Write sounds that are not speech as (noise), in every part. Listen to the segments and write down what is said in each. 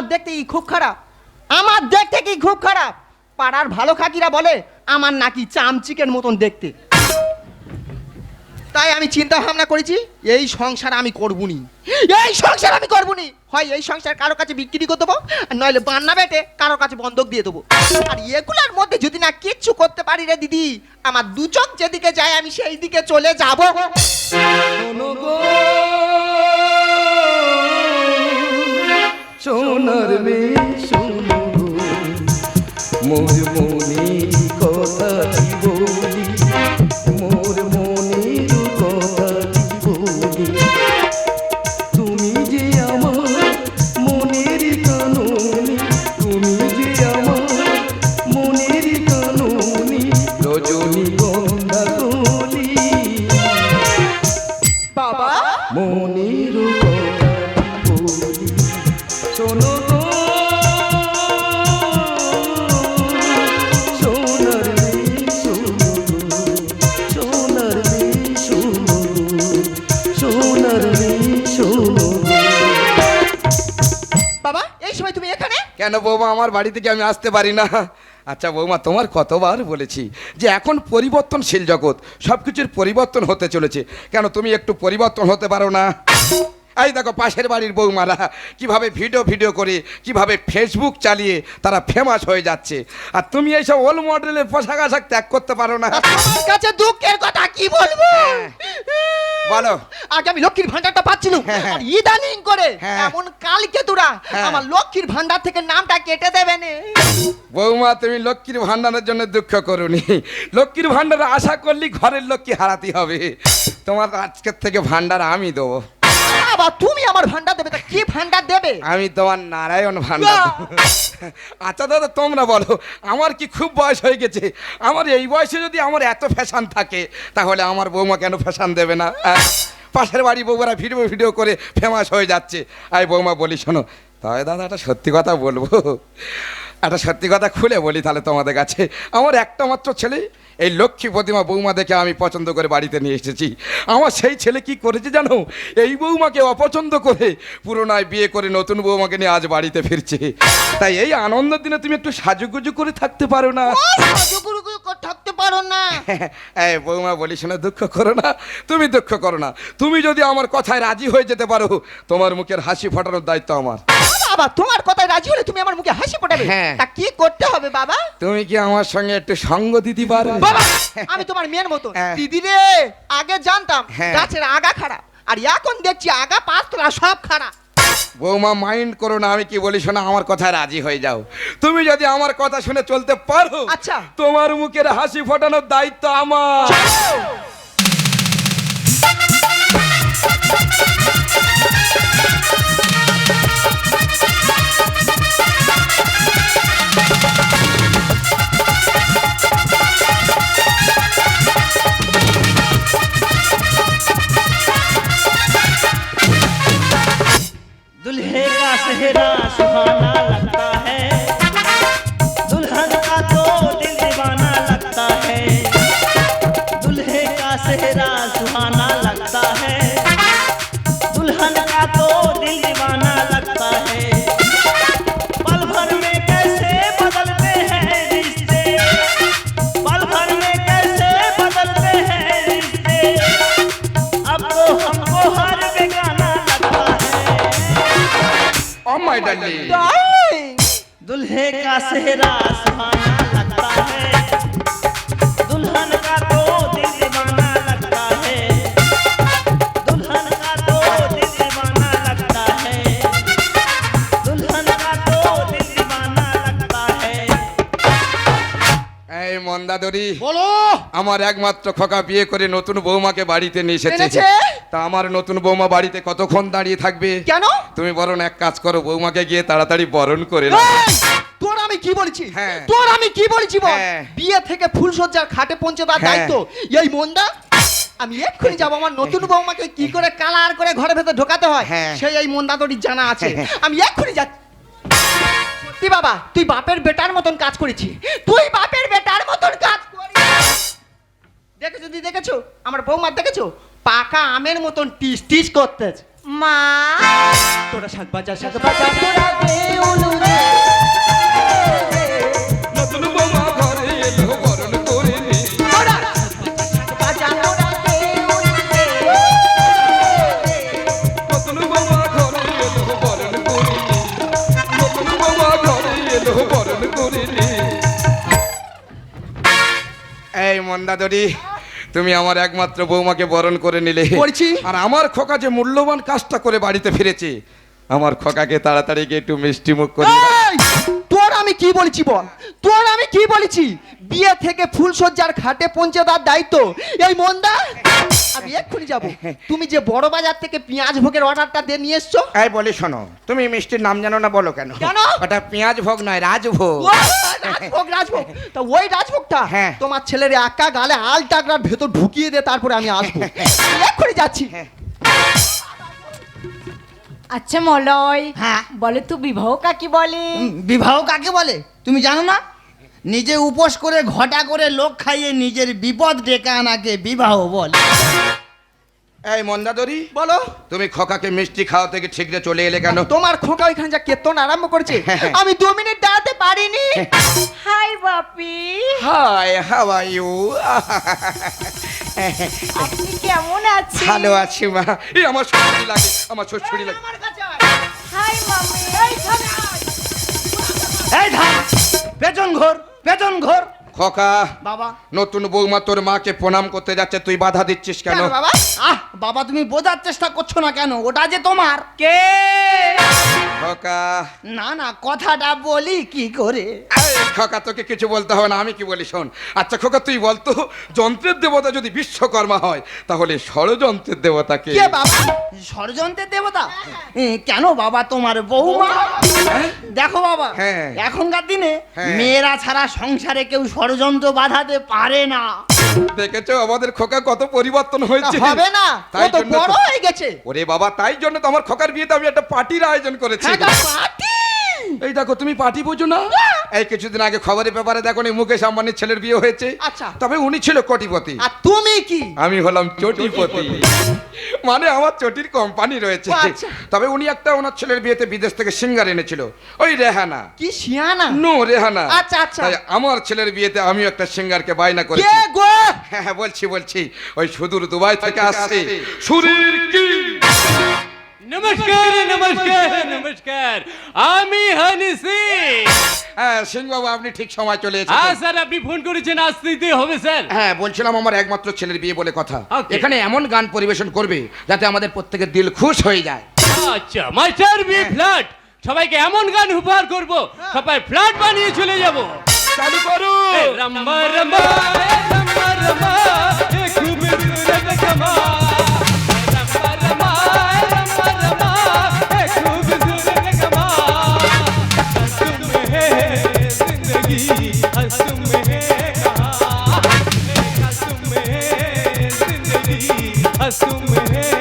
আমার দেখতে কি খুব খারাপ? আমার দেখতে কি খুব খারাপ? পাড়ার ভালো খাকিরা বলে, আমার নাকি চামচিকের মতন দেখতে। তাই আমি চিন্তা ভাবনা করেছি, এই সংসার আমি করবুনি। এই সংসার আমি করবুনি। হয় এই সংসার কারও কাছে বিক্রি করে দেবো নইলে বান্না বেটে কারও কাছে বন্ধক দিয়ে দেবো। আর এগুলোর মধ্যে যদি না কিচ্ছু করতে পারি রে দিদি, আমার দু যেদিকে যায় আমি সেই দিকে চলে যাব। সোনার মেয়ে শোনো মোর মনে কথাটি কেন বৌমা? আমার বাড়ি থেকে আমি আসতে পারি না। আচ্ছা বৌমা তোমার কতবার বলেছি যে এখন পরিবর্তনশীল জগৎ সব কিছুর পরিবর্তন হতে চলেছে। কেন তুমি একটু পরিবর্তন হতে পারো না? এই দেখো পাশের বাড়ির বৌমারা কীভাবে ভিডিও ভিডিও করে কীভাবে ফেসবুক চালিয়ে তারা ফেমাস হয়ে যাচ্ছে। আর তুমি এইসব ওল্ড মডেলের পোশাক আশাক ত্যাগ করতে পারো না। কাছে দুঃখের কথা কি বলব? বলো আগে আমি লক্ষ্মীর ভান্ডারটা পাচ্ছি না হ্যাঁ। আর ইদানিং করে হ্যাঁ। এমন কালকে তোরা হ্যাঁ। আমার লক্ষ্মীর ভান্ডার থেকে নামটা কেটে দেবে নে বৌমা তুমি লক্ষ্মীর ভান্ডারের জন্য দুঃখ করুনি লক্ষ্মীর ভান্ডার আশা করলি ঘরের লক্ষ্মী হারাতে হবে তোমার আজকের থেকে ভান্ডার আমি দেবো বাবা তুমি আমার ভান্ডার দেবে তা কি ভান্ডার দেবে? আমি তোমার নারায়ণ ভান্ডার আচ্ছা দাদা তোমরা বলো আমার কি খুব বয়স হয়ে গেছে? আমার এই বয়সে যদি আমার এত ফ্যাশন থাকে তাহলে আমার বৌমা কেন ফ্যাশন দেবে না? পাশের বাড়ি বৌমারা ভিডিও ভিডিও করে ফেমাস হয়ে যাচ্ছে। আই বৌমা বলি শোনো তবে দাদা একটা সত্যি কথা বলব। একটা সত্যি কথা খুলে বলি তাহলে তোমাদের কাছে। আমার একটা মাত্র ছেলে এই লক্ষ্মী প্রতিমা বৌমা দেখে আমি পছন্দ করে বাড়িতে নিয়ে এসেছি। আমার সেই ছেলে কি করেছে জানো? এই বৌমাকে অপছন্দ করে পুরোনায় বিয়ে করে নতুন বৌমাকে নিয়ে আজ বাড়িতে ফিরছে। তাই এই আনন্দের দিনে তুমি একটু সাজুগুজু করে থাকতে পারো না। করে থাকতে পারো না। (laughs) এই বৌমা বলি শোনা দুঃখ করো না। তুমি দুঃখ করো না। তুমি যদি আমার কথায় রাজি হয়ে যেতে পারো তোমার মুখের হাসি ফোটানোর দায়িত্ব আমার। বাবা তোমার কথায় রাজি হলে তুমি আমার মুখে হাসি ফোটাবে? হ্যাঁ। তা কি করতে হবে বাবা? তুমি কি আমার সঙ্গে একটু সঙ্গ দিতে পারো আমি তোমার মেয়ের মতো হ্যাঁ। দিদি রে আগে জানতাম হ্যাঁ। গাছের আগা খারাপ আর এখন দেখছি আগা পাঁচতলা সব খারাপ বৌমা মাইন্ড করো না আমি কি বলি শোনা আমার কথায় রাজি হয়ে যাও তুমি যদি আমার কথা শুনে চলতে পারো আচ্ছা। তোমার মুখের হাসি ফোটানোর দায়িত্ব আমার दुल्हे का सेहरा सुहाना लगता है। दुल्हन का এই বলো। আমার একমাত্র খোকা বিয়ে করে নতুন বৌমাকে বাড়িতে নিয়ে এসেছে। তা আমার নতুন বৌমা বাড়িতে কতক্ষণ দাঁড়িয়ে থাকবে? কেন? তুমি বরং এক কাজ করো বৌমাকে গিয়ে তাড়াতাড়ি বরণ করে তোর আমি কি বলেছি? হ্যাঁ। তোর আমি কি বলেছি বল? হ্যাঁ। বিয়ে থেকে ফুলসজ্জার খাটে পৌঁছে দেওয়ার হ্যাঁ। দায়িত্ব। এই মন্দা আমি এক্ষুনি যাব। আমার নতুন বৌমাকে কি করে কালার করে ঘরের ভেতর ঢোকাতে হয়। সেই এই মন্দাদরির জানা আছে। আমি এক্ষুনি যাচ্ছি। সত্যি বাবা তুই বাপের বেটার মতন কাজ করেছি। তুই বাপের বেটার মতন কাজ করিস। দেখেছ দিদি দেখেছ? আমার বৌমার দেখেছ? পাকা আমের মতন টিস টিস করতেছে। মা। তোরা শাক বাজার শাক বাজার তোরা এই তুমি আমার একমাত্র বৌমাকে বরণ করে নিলে। করেছি। আর আমার খোকা যে মূল্যবান কাজটা করে বাড়িতে ফিরেছে আমার খোকাকে তাড়াতাড়ি গিয়ে একটু মিষ্টি মুখ করি কি বলেছি বল? তোর আমি কি বলেছি? বিয়ে থেকে ফুলসজ্জার ঘাটে পৌঁছে দেওয়ার দায়িত্ব। এই মন্দা আমি এক্ষুনি যাব। তুমি যে বড় বাজার থেকে পেঁয়াজ ভোগের অর্ডারটা দিয়ে নিয়ে এসছো? এই বলি শোনো তুমি মিষ্টির নাম জানো না বলো কেন? কেন? ওটা পেঁয়াজ ভোগ নয় রাজভোগ। রাজভোগ রাজভোগ। তা ওই রাজভোগটা হ্যাঁ। তোমার ছেলের একা গালে আল টাকরার ভেতর ঢুকিয়ে দে তারপরে আমি আসব। (laughs) আমি এক্ষুনি যাচ্ছি। আচ্ছা মলয় হ্যাঁ। বলে তো বিবাহ কাকে বলে? বিবাহ কাকে বলে? তুমি জানো না? নিজে উপোস করে ঘটা করে লোক খাইয়ে নিজের বিপদ ডেকে আনাকে বিবাহ বলে। এই মন্দাদরি বলো। তুমি খোকাকে মিষ্টি খাওয়া থেকে ঠিকরে চলে এলে কেন? তোমার খোকা ওইখানে যা কেতন আরম্ভ করেছে আমি দু মিনিট দাঁড়াতে পারিনি। Hi Bapi. Hi how are you? আপনি কেমন আছেন? ভালো আছি মা। এই আমার শ্বশুরি লাগে আমার শ্বশুরি লাগে। হাই মামি। এই আয়। এই ধান পেছন ঘর পেছন ঘোর। খোকা বাবা। নতুন বৌমা তোর মাকে প্রণাম করতে যাচ্ছে তুই বাধা দিচ্ছিস কেন বাবা? আহ বাবা তুমি বোঝার চেষ্টা করছ না কেন? ওটা যে তোমার। কে? খোকা। না না কথাটা বলি কি করে? খোকা তোকে কিছু বলতে হবে না আমি কি বলি শোন। আচ্ছা খোকা তুই বলতো যন্ত্রের দেবতা যদি বিশ্বকর্মা হয় তাহলে ষড়যন্ত্রের দেবতা কে? বাবা? ষড়যন্ত্রের দেবতা? কেন বাবা তোমার বৌমা? দেখো বাবা হ্যাঁ। এখনকার দিনে হ্যাঁ। মেয়েরা ছাড়া সংসারে কেউ ষড়যন্ত্র বাধাতে পারে না। দেখেছ আমাদের খোকা কত পরিবর্তন হয়েছে? হবে না তাই তো বড় হয়ে গেছে। ওরে বাবা তাই জন্য তো আমার খোকার বিয়েতে আমি একটা পার্টির আয়োজন করেছি। পার্টি। এই দেখো তুমি পার্টি বোঝো না? এই কিছুদিন আগে খবরের পেপারে দেখো নি মুকেশ আম্বানির ছেলের বিয়ে হয়েছে। আচ্ছা। তবে উনি ছিল কোটিপতি। আর তুমি কি? আমি হলাম চটিপতি। মানে আমার চটির কোম্পানি রয়েছে। আচ্ছা। তবে উনি একটা ওনার ছেলের বিয়েতে বিদেশ থেকে সিঙ্গার এনেছিল। ওই রেহানা। কি শিয়ানা? নো রেহানা। আচ্ছা, আচ্ছা। তাই আমার ছেলের বিয়েতে আমিও একটা সিঙ্গারকে বায়না করেছি। কে গো? হ্যাঁ হ্যাঁ বলছি বলছি। ওই সুদূর দুবাই থেকে আসছে। সুরীর কি? নমস্কার নমস্কার নমস্কার। আমি হানি সিং হ্যাঁ সিং বাবু আপনি ঠিক সময় চলে হ্যাঁ এসেছেন স্যার আপনি ফোন করেছেন আসতে হবে স্যার। হ্যাঁ বলছিলাম আমার একমাত্র ছেলের বিয়ে বলে কথা. এখানে এমন গান পরিবেশন করবে যাতে আমাদের প্রত্যেকের দিল খুশ হয়ে যায়। আচ্ছা মাস্টার বি ফ্ল্যাট সবাইকে এমন গান উপহার করব সবাই ফ্ল্যাট বানিয়ে চলে যাব। চালু করো। রম্বা রম্বা রম্বা রম্বা हंस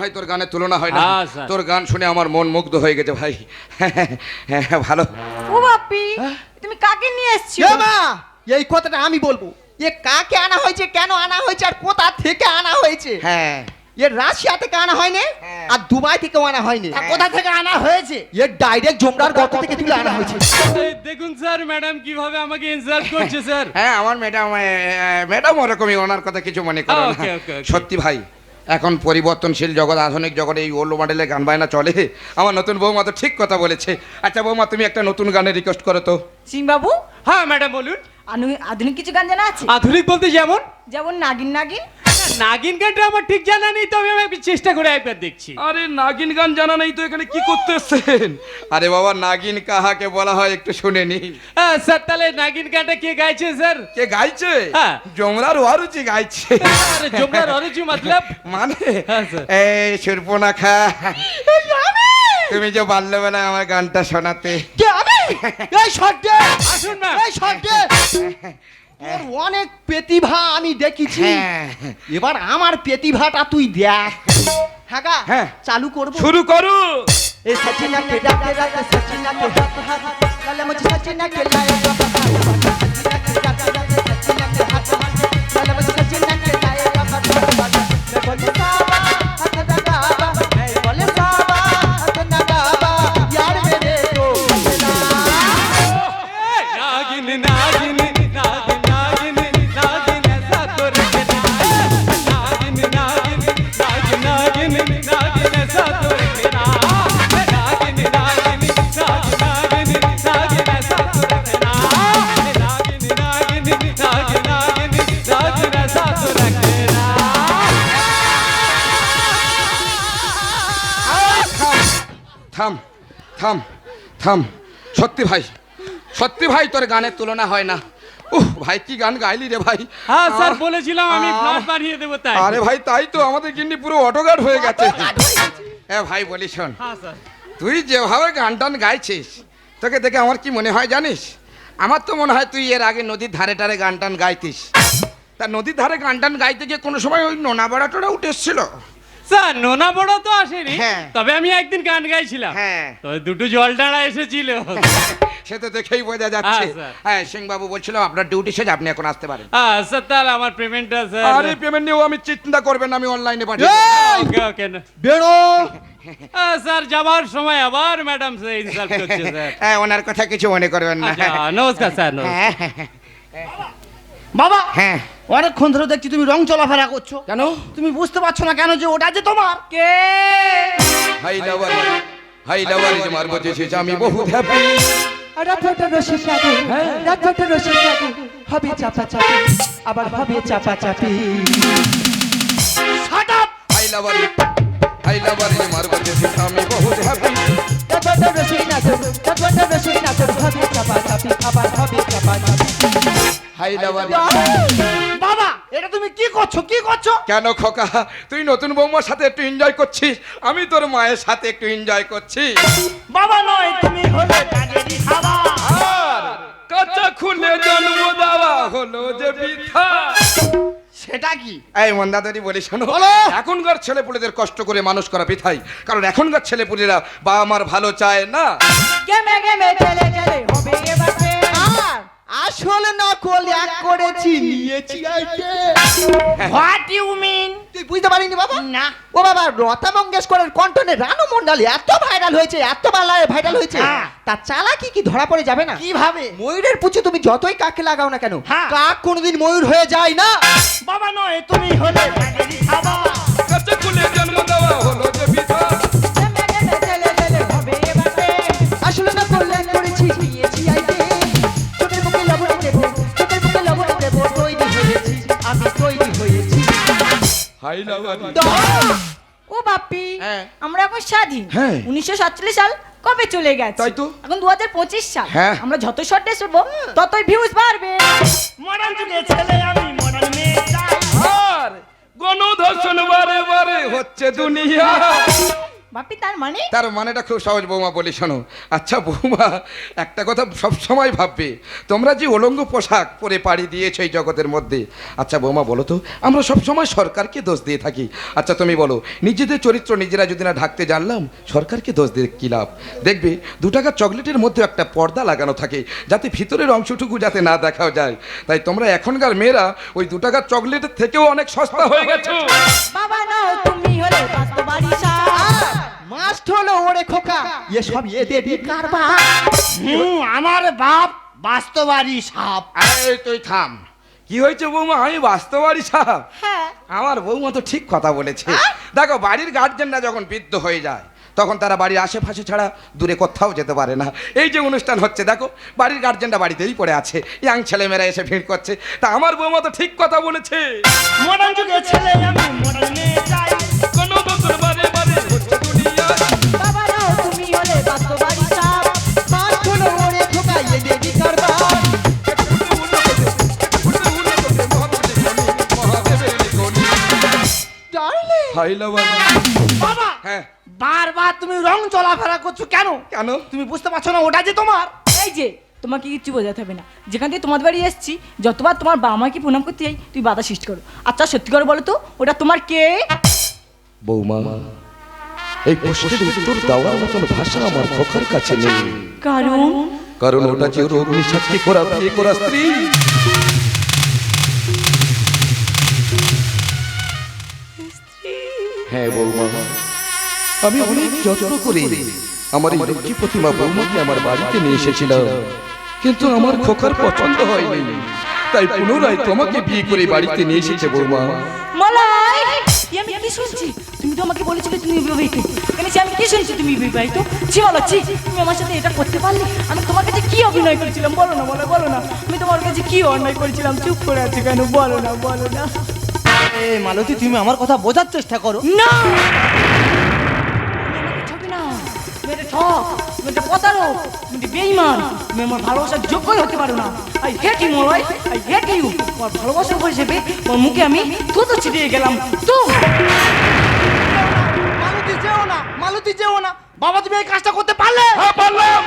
ভাই তোর গানের তুলনা হয় না। হ্যাঁ, তোর গান শুনে আমার মন মুগ্ধ হয়ে গেছে ভাই। হ্যাঁ (laughs) ভালো। ও বাপি তুমি কাকে নিয়ে এসছো? এ মা এই কথাটা আমি বলব। এ কাকে আনা হয়েছে কেন আনা হয়েছে আর কোথা থেকে আনা হয়েছে? হ্যাঁ। এ রাশিয়া থেকে আনা হয়নি হ্যাঁ। আর দুবাই থেকেও আনা হয়নি। কোথা থেকে আনা হয়েছে? এ ডাইরেক্ট জমরার গর্ত থেকে তুলে আনা হয়েছে। দেখুন স্যার ম্যাডাম কীভাবে আমাকে ইনসাল্ট করছে (laughs) স্যার। হ্যাঁ আমার ম্যাডাম ম্যাডাম ওরকমই ওনার কথা কিছু মনে করো না. সত্যি ভাই এখন পরিবর্তনশীল জগৎ আধুনিক জগতে এই ওল্ড মডেলে গান বায়না চলে। আমার নতুন বৌমা তো ঠিক কথা বলেছে। আচ্ছা বৌমা তুমি একটা নতুন গানের রিকোয়েস্ট করো তো। সিং বাবু হ্যাঁ ম্যাডাম বলুন। আধুনিক কিছু গান জানা আছে? আধুনিক বলতে যেমন? যেমন নাগিন নাগিন। নাগিন গানটা আমার ঠিক জানা নেই তবে আমি চেষ্টা করে একবার দেখছি। আরে নাগিন গান জানা নেই তো এখানে কি করতে এসছেন? আরে বাবা নাগিন কাহাকে বলা হয় একটু শুনে নি। হ্যাঁ স্যার তাহলে নাগিন গানটা কে গাইছে স্যার? কে গাইছে? হ্যাঁ। জমরার অরুচি গাইছে। আরে জোবরার অরুচি মতলব মানে? হ্যাঁ, স্যার। এই সুরপনাখা তুমি যে বাল্যবেলায় আমার গানটা শোনাতে। কে আমি? এই শর্টে! আসুন না। এই শর্টে! তোর অনেক প্রতিভা আমি দেখেছি এবার আমার প্রতিভাটা তুই দেখ হ্যাঁ চালু করব শুরু করু এ সচিন কে ডাকে রাতে সচিনা কে হাত হাত লালে মুঝে সচিনা কে লায়ে বাবা বাবা সচিনা কে হাত হাত লালে মুঝে সচিনা কে লায়ে থাম। সত্যি ভাই সত্যি ভাই তোর গানের তুলনা হয় না। উহ ভাই কি গান গাইলি রে ভাই? হ্যাঁ স্যার বলেছিলাম আমি ফ্ল্যাট বানিয়ে দেবো তাই। আরে ভাই তাই তো আমাদের গিন্নি পুরো অটোগার্ড হয়ে গেছে। হ্যাঁ ভাই বলি শোন। হ্যাঁ স্যার। তুই যেভাবে গান টান গাইছিস তোকে দেখে আমার কি মনে হয় জানিস? আমার তো মনে হয় তুই এর আগে নদীর ধারে টারে গান টান গাইতিস। তা নদীর ধারে গান টান গাইতে গিয়ে কোনো সময় ওই নোনা বেড়াটোরা উঠে এসছিল? স্যার নোনা বড় তো আসেনি। হ্যাঁ। তবে আমি একদিন গান গাইছিলাম। হ্যাঁ। তো দুটো জল ডাড়া এসেছিল। (laughs) সে তো দেখেই বোঝা যাচ্ছে। হ্যাঁ, স্যার। হ্যাঁ সিং বাবু বলছিল আপনার ডিউটি শেষ আপনি এখন আসতে পারেন। হ্যাঁ স্যার তাহলে আমার পেমেন্টটা স্যার আরে পেমেন্ট নিয়েও আমি চিন্তা করবেন আমি অনলাইনে পাঠিয়ে দেবো। এই! ওকে ওকে না। বেরো! স্যার যাবার সময় আবার ম্যাডাম সে ইনসাল্ট করছে স্যার হ্যাঁ ওনার কথা কিছু মনে করবেন না। আচ্ছা নমস্কার স্যার নমস্কার। হ্যাঁ, হ্যাঁ, বাবা হ্যাঁ। অনেকক্ষণ ধরে দেখছি তুমি রং চলাফেরা করছ। কেন? তুমি বুঝতে পারছ না কেন যে ওটা যে তোমার। হাই লাভার হাই লাভার যে মারবো যে আমি বহুত হ্যাপি রাতটা রসে কাটে রাতটা রসে কাটে হবে চাপা চাপি আবার হবে চাপা চাপি। হাই লাভার হাই লাভার যে মারবো যে আমি বহুত হ্যাপি রাতটা রসে কাটে রাতটা রসে কাটে হবে চাপা চাপি আবার হবে চাপা চাপি। হাই বাবা এটা তুমি কি করছ? কি করছ? কেন খোকা তুই নতুন বৌমার সাথে একটু এনজয় করছিস? আমি তোর মায়ের সাথে একটু এনজয় করছি বাবা নয় তুমি হলে কাজেরই খাবা আর কাঁচা খুলে জন্ম দেওয়া হলো যে বৃথা। সেটা কি? এই মন্দাদারি বলি শোনো এখনকার ছেলেপুলেদের কষ্ট করে মানুষ করা কারণ এখনকার ছেলেপুলেরা বাবা মার ভালো চায় না। গেমে গেমে চলে চলে হবে এবার। আসল নকল এক করেছি নিয়েছি হোয়াট ইউ মিন তুই বুঝতে পারিনি বাবা? না। ও বাবা লতা মঙ্গেশকরের কণ্ঠনে রানু মন্ডল এত ভাইরাল হয়েছে এত ভাইরাল হয়েছে হ্যাঁ। তার চালাকি কি ধরা পড়ে যাবে না? কীভাবে? ময়ূরের পুচু তুমি যতই কাকে লাগাও না কেন হ্যাঁ। কাক কোনোদিন ময়ূর হয়ে যায় না। বাবা নয় তুমি হলে জন্ম দেওয়া যে চলে চলে আসল নকল এক করেছি নিয়েছি আইটে ও বাপ্পি হ্যাঁ। আমরা এখন স্বাধীন। হ্যাঁ। উনিশশো সাতচল্লিশ সাল কবে চলে গেছে? তাই তো। এখন দু হাজার পঁচিশ সাল। হ্যাঁ। আমরা যত শর্টে শুনব ততই ভিউজ বাড়বে। মডার্ন যুগের ছেলে আমি মডার্ন মেয়ে গণধর্ষণ বারে বারে হচ্ছে দুনিয়া। বাপ্পি তার মানে? তার মানেটা খুব সহজ বৌমা বলি শোনো। আচ্ছা বৌমা একটা কথা সব সময় ভাববে। তোমরা যে উলঙ্গ পোশাক পরে পাড়ি দিয়েছ এই জগতের মধ্যে। আচ্ছা বৌমা বলো তো আমরা সব সময় সরকারকে দোষ দিয়ে থাকি। আচ্ছা তুমি বলো নিজেদের চরিত্র নিজেরা যদি না ঢাকতে জানলাম সরকারকে দোষ দিয়ে কী লাভ? দেখবে দু টাকা চকলেটের মধ্যে একটা পর্দা লাগানো থাকে যাতে ভিতরের অংশটুকু যাতে না দেখাও যায়। তাই তোমরা এখনকার মেয়েরা ওই দু টাকার চকলেটের থেকেও অনেক সস্তা হয়ে গেছো। বাবা নাও তুমি হলে বাস্তবাড়ি হলো ওরে খোকা। এ সব এদেরই কারবার। হুম আমার বাপ বাস্তবাড়ি সাপ। এই তুই থাম। কি হয়েছে বৌমা? আমি বাস্তবাড়ি সাহেব হ্যাঁ। আমার বৌমা তো ঠিক কথা বলেছে। দেখো বাড়ির গার্জেনরা যখন বৃদ্ধ হয়ে যায় তখন তারা বাড়ির আশেপাশে ছাড়া দূরে কোথাও যেতে পারে না। এই যে অনুষ্ঠান হচ্ছে দেখো বাড়ির গার্জেনটা বাড়িতেই পড়ে আছে। ইয়াং ছেলেমেয়েরা এসে ভিড় করছে। তা আমার বৌমা তো ঠিক কথা বলেছে। মডার্ন যুগের ছেলে আমি মডার্নে যাই কোনো বছর বারে বারে বাবা। হ্যাঁ। বারবার তুমি রং চলাফেরা করছ কেন? কেন? তুমি বুঝতে পারছ না ওটা যে তোমার। এই যে তোমাকে কিচ্ছু বোঝাতে হবে না। যেখান থেকে তোমার বাড়ি এসেছি যতবার তোমার বাবা মাকে প্রণাম করতে যাই তুই বাধা সৃষ্টি করো। আচ্ছা সত্যি করে বলো তো ওটা তোমার কে? বৌমা এই প্রশ্নের উত্তর দেওয়ার মতন ভাষা আমার খোকার কাছে নেই। কারণ? কারণ ওটা যে করা বিয়ে করা স্ত্রী। হ্যাঁ বৌমা। আমি অনেক যত্ন করে। আমার এই লক্ষ্মী প্রতিমা বৌমাকে আমার বাড়িতে নিয়ে এসেছিলাম কিন্তু আমার খোকার পছন্দ হয়নি। তাই পুনরায় তোমাকে বিয়ে করে বাড়িতে নিয়ে এসেছে বৌমা। মালাই আমি কি শুনছি? তুমি তো আমাকে বলেছিলে তুমি বিবাহিত কেন আমি কি শুনছি তুমি বিবাহিত ছি বলো ছি তুমি আমার সাথে এটা করতে পারলে? আমি তোমার কাছে কি অভিনয় করেছিলাম? বলো না বলো বলো না। আমি তোমার কাছে কি অন্যায় করেছিলাম? চুপ করে আছি কেন? বলো না বলো না। এ মালতী তুমি আমার কথা বোঝার চেষ্টা করো। না! তুমি না। তুমি ঠক তুমি এটা প্রতারক তুমি তুমি আমার ভালোবাসার যোগ্যই হতে পারো না। আই হেট ইউ মোরাই আই হেট ইউ তোমার ভালোবাসার হিসেবে তোমার মুখে আমি ছিটিয়ে গেলাম। তুম মালতী যেও না মালতী যেও না। বাবা তুমি এই কাজটা করতে পারলে? পারলাম।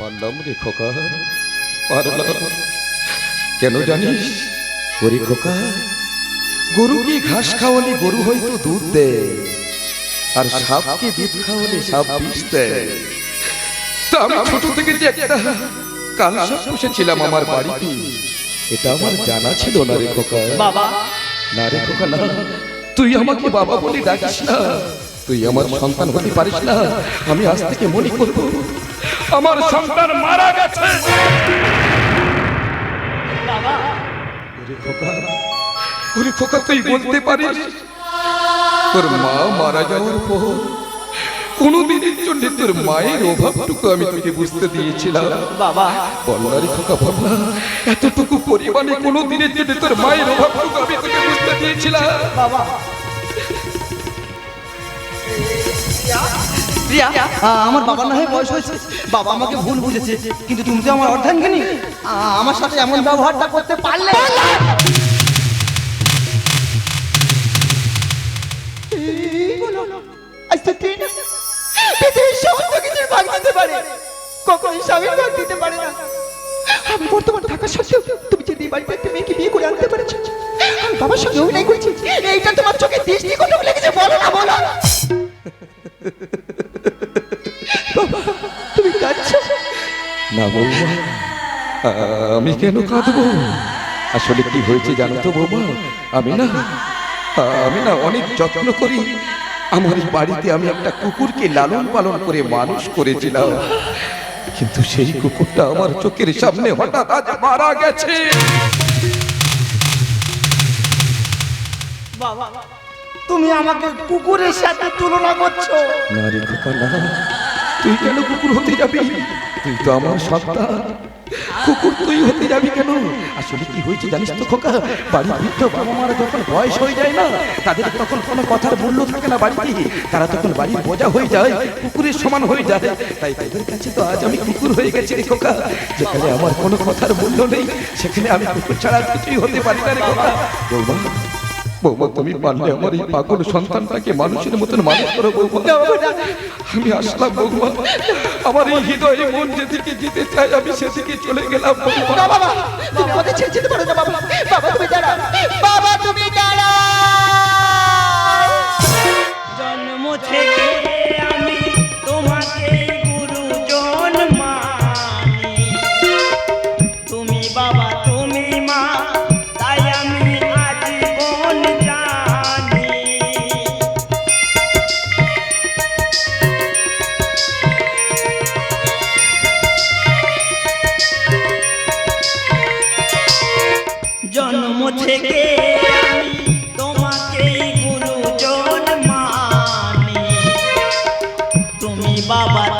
পারলাম রে খোকা। পারলাম। কেন জানিস? ওরে খোকা গরুকে ঘাস খাওয়ালে গরু হয়তো দুধ দেয় আর সাপকে দুধ খাওয়ালে সাপ বিষ দেয়? তা আমি ছোট থেকে যে একটা কাল সাপ পুষেছিলাম আমার বাড়িতে এটা আমার জানা ছিল না রে খোকা। বাবা। না রে খোকা না। তুই আমাকে বাবা বলে ডাকিস না। তুই আমার সন্তান হতে পারিস না। আমি আজ থেকে মনে করব আমার সন্তান মারা গেছে। ওরে খোকা তুই বলতে পারিস? তোর মা মারা যাওয়ার পর কোনোদিনের জন্য তোর মায়ের অভাবটুকু আমি তোকে বুঝতে দিয়েছিলাম। বাবা। বল্লারি খোকা বল্লা এতটুকু পরিমাণে কোনো দিনের জন্য তোর মায়ের অভাবটুকু আমি তোকে বুঝতে দিয়েছিলাম। বাবা। প্রিয়া আমার বাবার না হয় বয়স হয়েছে। বাবা আমাকে ভুল বুঝেছে কিন্তু তুমি তো আমার অর্ধাঙ্গিনী। আমার সাথে এমন ব্যবহারটা করতে পারলে ভাগ দিতে পারে। কখন স্বামীর ভাগ দিতে পারে না। আমি বর্তমান থাকা সত্ত্বেও তুমি যদি বাড়িতে একটা মেয়েকে বিয়ে করে আনতে পেরেছ আমি বাবার সঙ্গে অভিনয় করেছি। এইটা তোমার চোখে দৃষ্টি কত লেগেছে বলো না বলো না বৌমা আমি কেন কাঁদবো? আসলে কি হয়েছে জানো তো বৌমা? আমি না আমি না অনেক যত্ন করি। আমার বাড়িতে আমি একটা কুকুরকে লালন পালন করে মানুষ করেছিলাম। কিন্তু সেই কুকুরটা আমার চোখের সামনে হঠাৎ আজ মারা গেছে। তুমি আমাকে কুকুরের সাথে তুলনা করছ। না রে খোকা না তুই কেন কুকুর হতে যাবি? তুই তো আমার সন্তান। কুকুর, তুই হতে যাবি কেন? আসলে কি হয়েছে জানিস তো খোকা? বাড়ির বৃদ্ধ বাবা মারা যখন বয়স হয়ে যায় না, তাদের তখন কোনো কথার মূল্য থাকে না বাড়িতে। তারা তখন বাড়ির বোঝা হয়ে যায়, কুকুরের সমান হয়ে যায়। তাই তাদের কাছে তো আজ আমি কুকুর হয়ে গেছি রে খোকা। যেখানে আমার কোনো কথার মূল্য নেই, সেখানে আমি কুকুর ছাড়া কিছুই হতে পারি না রে খোকা। বৌমা, তুমি পারলে আমার এই পাগল সন্তানটাকে মানুষের মতন মানুষ করো বৌমা। আমি আসলাম বৌমা। আমার এই হৃদয়ে মন যেদিকে যেতে চাই আমি সেদিকে চলে গেলাম বৌমা। না বাবা, তুমি বাবা? বাবা, তুমি বাবা, তুমি তুমি বাবা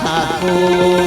ঠাকুর।